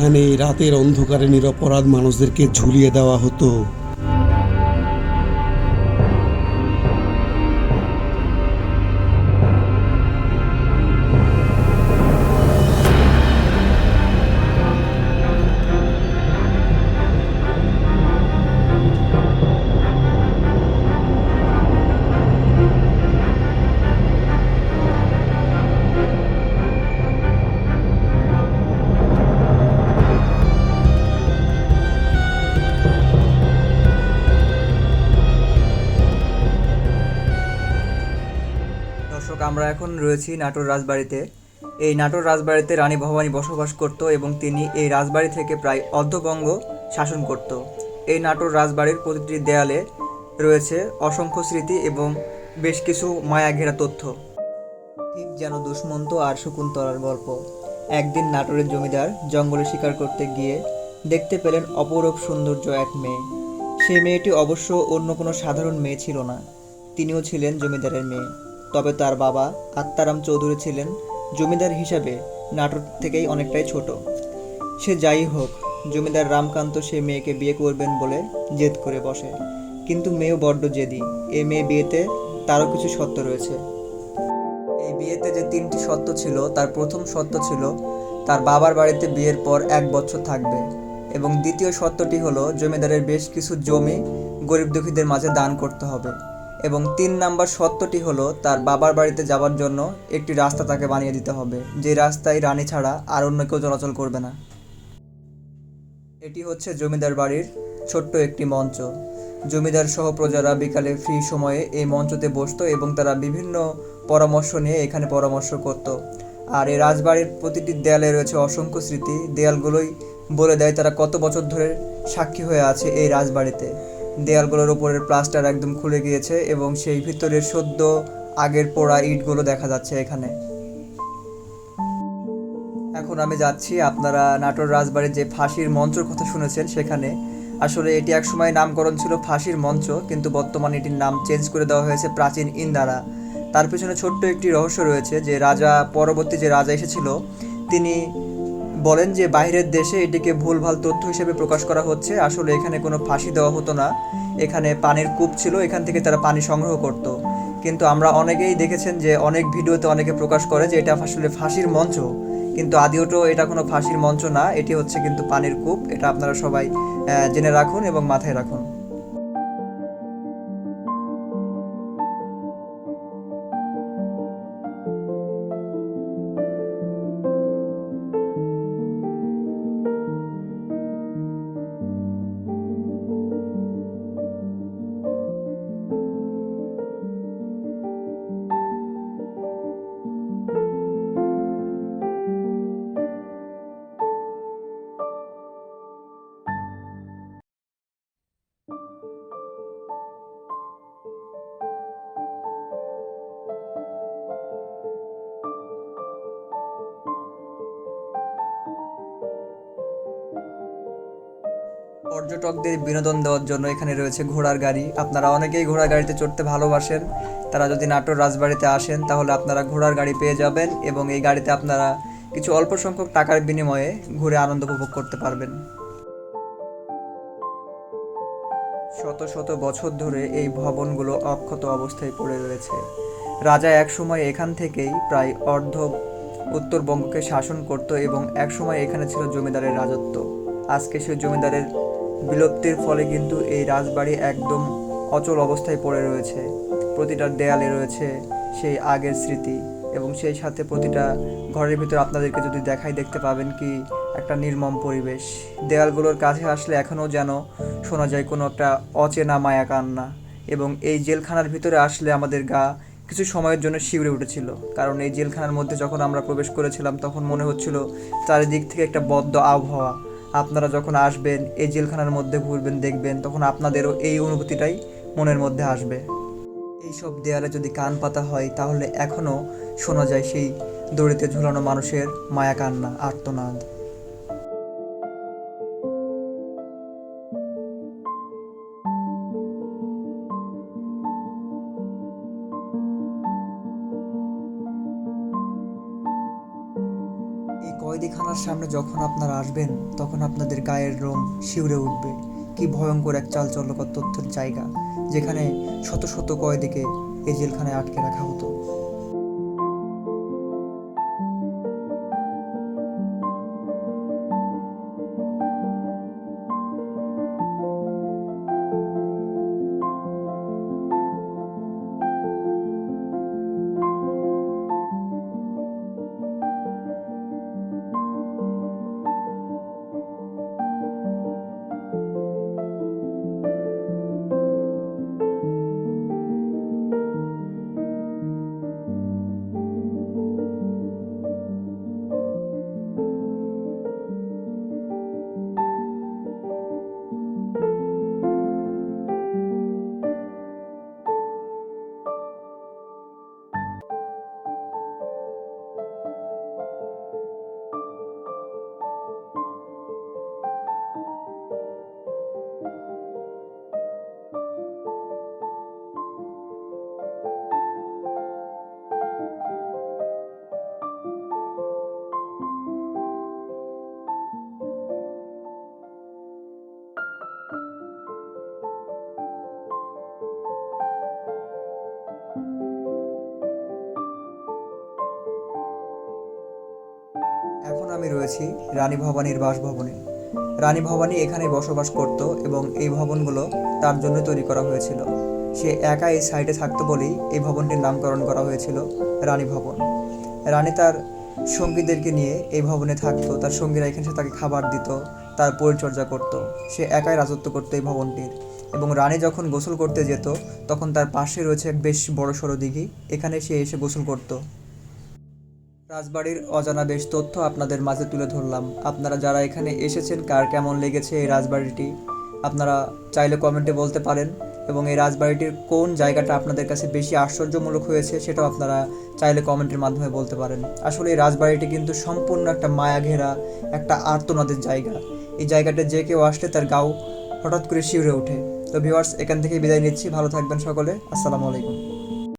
এখানে রাতের অন্ধকারে নিরপরাধ মানুষদেরকে ঝুলিয়ে দেওয়া হতো। আমরা এখন রয়েছি নাটোর রাজবাড়িতে। এই নাটোর রাজবাড়িতে রানী ভবানী বসবাস করত এবং তিনি এই রাজবাড়ি থেকে প্রায় অর্ধবঙ্গ শাসন করত। এই নাটোর রাজবাড়ির প্রতিটি দেয়ালে রয়েছে অসংখ্য স্মৃতি এবং বেশ কিছু মায়া ঘেরা তথ্য। ঠিক যেন দুষ্মন্ত আর শকুন্তলার গল্প। একদিন নাটোরের জমিদার জঙ্গলে শিকার করতে গিয়ে দেখতে পেলেন অপরূপ সৌন্দর্য এক মেয়ে। সেই মেয়েটি অবশ্য অন্য কোনো সাধারণ মেয়ে ছিল না। তিনিও ছিলেন জমিদারের মেয়ে। তবে তার বাবা আত্মারাম চৌধুরী ছিলেন জমিদার হিসাবে নাটোর থেকেই অনেকটাই ছোট। সে যাই হোক, জমিদার রামকান্ত সে মেয়েকে বিয়ে করবেন বলে জেদ করে বসে। কিন্তু মেয়েও বড্ড জেদি। এ মেয়ে বিয়েতে তারও কিছু সত্য রয়েছে। এই বিয়েতে যে তিনটি সত্য ছিল, তার প্রথম সত্য ছিল, তার বাবার বাড়িতে বিয়ের পর এক বছর থাকবে। এবং দ্বিতীয় সত্যটি হলো, জমিদারের বেশ কিছু জমি গরিব দুঃখীদের মাঝে দান করতে হবে। এবং তিন নাম্বার সত্যটি হলো, তার বাবার বাড়িতে যাওয়ার জন্য একটি রাস্তা তাকে বানিয়ে দিতে হবে। যে রাস্তায় রানী ছাড়া আর অন্য কেউ চলাচল করবে না। এটি হচ্ছে জমিদার বাড়ির ছোট্ট একটি মঞ্চ। জমিদার সহ প্রজারা বিকালে ফ্রি সময়ে এই মঞ্চতে বসতো এবং তারা বিভিন্ন পরামর্শ নিয়ে এখানে পরামর্শ করত। আর এই রাজবাড়ির প্রতিটি দেয়ালে রয়েছে অসংখ্য স্মৃতি। দেয়ালগুলোই বলে দেয় তারা কত বছর ধরে সাক্ষী হয়ে আছে এই রাজবাড়িতে। দেয়ালগুলোর উপরের প্লাস্টার একদম খুলে গিয়েছে এবং সেই ভিতরের সদ্য আগের পোড়া ইটগুলো দেখা যাচ্ছে এখানে। এখন আমি যাচ্ছি আপনারা নাটোর রাজবাড়ির যে ফাঁসির মঞ্চর কথা শুনেছেন সেখানে। আসলে এটি একসময় নামকরণ ছিল ফাঁসির মঞ্চ, কিন্তু বর্তমানে এটির নাম চেঞ্জ করে দেওয়া হয়েছে প্রাচীন ইন্দারা। তার পেছনে ছোট্ট একটি রহস্য রয়েছে যে রাজা, পরবর্তী যে রাজা এসেছিল, তিনি বলেন যে বাইরের দেশে এটিকে ভুলভাল তথ্য হিসেবে প্রকাশ করা হচ্ছে। আসলে এখানে কোনো ফাঁসি দেওয়া হতো না। এখানে পানির কূপ ছিল, এখান থেকে তারা পানি সংগ্রহ করত। কিন্তু আমরা অনেকেই দেখেছেন যে অনেক ভিডিওতে অনেকে প্রকাশ করে যে এটা আসলে ফাঁসির মঞ্চ। কিন্তু আদিওটো এটা কোনো ফাঁসির মঞ্চ না, এটি হচ্ছে কিন্তু পানির কূপ। এটা আপনারা সবাই জেনে রাখুন এবং মাথায় রাখুন। পর্যটকদের বিনোদন দেওয়ার জন্য এখানে রয়েছে ঘোড়ার গাড়ি। আপনারা অনেকেই ঘোড়ার গাড়িতে চড়তে ভালোবাসেন। তারা যদি নাটোর রাজবাড়িতে আসেন, তাহলে আপনারা ঘোড়ার গাড়ি পেয়ে যাবেন এবং এই গাড়িতে আপনারা কিছু অল্প সংখ্যক টাকার বিনিময়ে ঘুরে আনন্দ উপভোগ করতে পারবেন। শত শত বছর ধরে এই ভবনগুলো অক্ষত অবস্থায় পড়ে রয়েছে। রাজা একসময় এখান থেকেই প্রায় অর্ধ উত্তরবঙ্গকে শাসন করত এবং একসময় এখানে ছিল জমিদারের রাজত্ব। আজকে সেই জমিদারের বিলুপ্তির ফলে কিন্তু এই রাজবাড়ি একদম অচল অবস্থায় পড়ে রয়েছে। প্রতিটা দেয়ালে রয়েছে সেই আগের স্মৃতি এবং সেই সাথে প্রতিটা ঘরের ভিতর আপনাদেরকে যদি দেখাই দেখতে পাবেন কি একটা নির্মম পরিবেশ। দেয়ালগুলোর কাছে আসলে এখনও যেন শোনা যায় কোনো একটা অচেনা মায়া কান্না এবং এই জেলখানার ভিতরে আসলে আমাদের গা কিছু সময়ের জন্য শিউরে উঠেছিল। কারণ এই জেলখানার মধ্যে যখন আমরা প্রবেশ করেছিলাম তখন মনে হচ্ছিল চারিদিক থেকে একটা বদ্ধ আবহাওয়া। আপনারা যখন আসবেন, এই জেলখানার মধ্যে ঘুরবেন, দেখবেন, তখন আপনাদেরও এই অনুভূতিটাই মনের মধ্যে আসবে। এইসব দেয়ালে যদি কান পাতা হয়, তাহলে এখনও শোনা যায় সেই দড়িতে ঝুলানো মানুষের মায়া কান্না, আর্তনাদ। কয়েদিখানার সামনে যখন আপনারা আসবেন, তখন আপনাদের গায়ের রোম শিউরে উঠবে। কি ভয়ঙ্কর এক চালচল্যকর তথ্যের জায়গা, যেখানে শত শত কয়েদিকে এই জেলখানায় আটকে রাখা হতো। এখন আমি রয়েছি রানী ভবানীর বাসভবনে। রানী ভবানী এখানে বসবাস করত এবং এই ভবনগুলো তার জন্য তৈরি করা হয়েছিল। সে একা এই সাইডে থাকতো বলেই এই ভবনটির নামকরণ করা হয়েছিল রানী ভবন। রানী তার সঙ্গীদেরকে নিয়ে এই ভবনে থাকতো, তার সঙ্গীরা এখানে সে তাকে খাবার দিত, তার পরিচর্যা করত। সে একাই রাজত্ব করতো এই ভবনটির। এবং রানী যখন গোসল করতে যেত, তখন তার পাশে রয়েছে বেশ বড় সড়ো দিঘি। এখানে সে এসে গোসল করতো। রাজবাড়ির অজানা বেশ তথ্য আপনাদের মাঝে তুলে ধরলাম। আপনারা যারা এখানে এসেছেন, কার কেমন লেগেছে এই রাজবাড়িটি, আপনারা চাইলে কমেন্টে বলতে পারেন। এবং এই রাজবাড়িটির কোন জায়গাটা আপনাদের কাছে বেশি আশ্চর্যমূলক হয়েছে, সেটাও আপনারা চাইলে কমেন্টের মাধ্যমে বলতে পারেন। আসলে এই রাজবাড়িটি কিন্তু সম্পূর্ণ একটা মায়া ঘেরা একটা আর্তনাদের জায়গা। এই জায়গাটা যে কেউ আসলে তার গাও হঠাৎ করে শিউরে ওঠে। তো ভিউয়ার্স এখান থেকে বিদায় নিচ্ছি। ভালো থাকবেন সকলে। আসসালামু আলাইকুম।